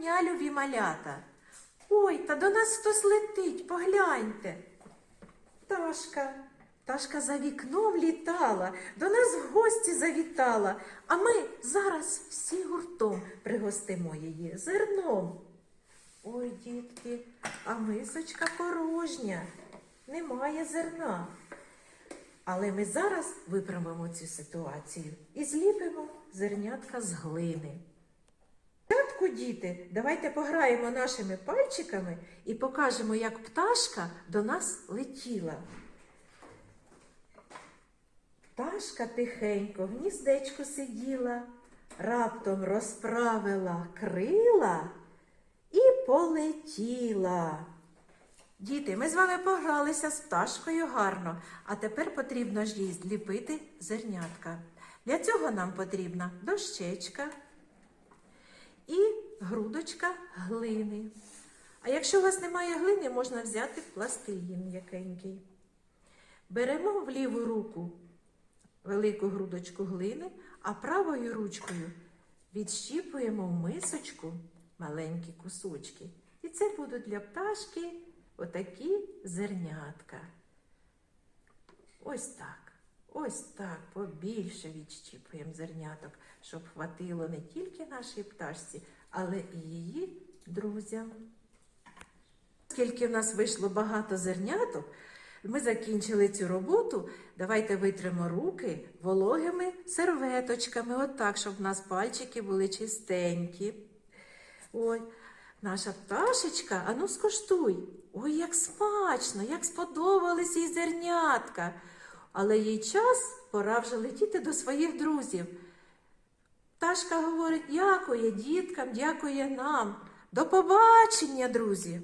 дня, малята. Ой, та до нас хтось летить, погляньте. Пташка. Пташка за вікном літала, до нас в гості завітала, а ми зараз всі гуртом пригостимо її зерном. Ой, дітки, а мисочка порожня, немає зерна. Але ми зараз виправимо цю ситуацію і зліпимо зернятка з глини. Спочатку, діти, давайте пограємо нашими пальчиками і покажемо, як пташка до нас летіла. Пташка тихенько в гніздечку сиділа, раптом розправила крила і полетіла. Діти, ми з вами погралися з пташкою гарно, а тепер потрібно ж їй зліпити зернятка. Для цього нам потрібна дощечка грудочка глини. А якщо у вас немає глини, можна взяти пластилін м'якенький. Беремо в ліву руку велику грудочку глини, а правою ручкою відщіпуємо в мисочку маленькі кусочки. І це будуть для пташки отакі зернятка. Ось так. Ось так побільше відщіпуємо зерняток, щоб хватило не тільки нашій пташці, але і її друзям. Оскільки в нас вийшло багато зерняток, ми закінчили цю роботу. Давайте витримо руки вологими серветочками, отак, щоб в нас пальчики були чистенькі. Ой, наша пташечка, ану скуштуй. Ой, як смачно, як сподобались їй зернятка. Але їй час пора вже летіти до своїх друзів. Пташка говорить, дякує діткам, дякує нам. До побачення, друзі!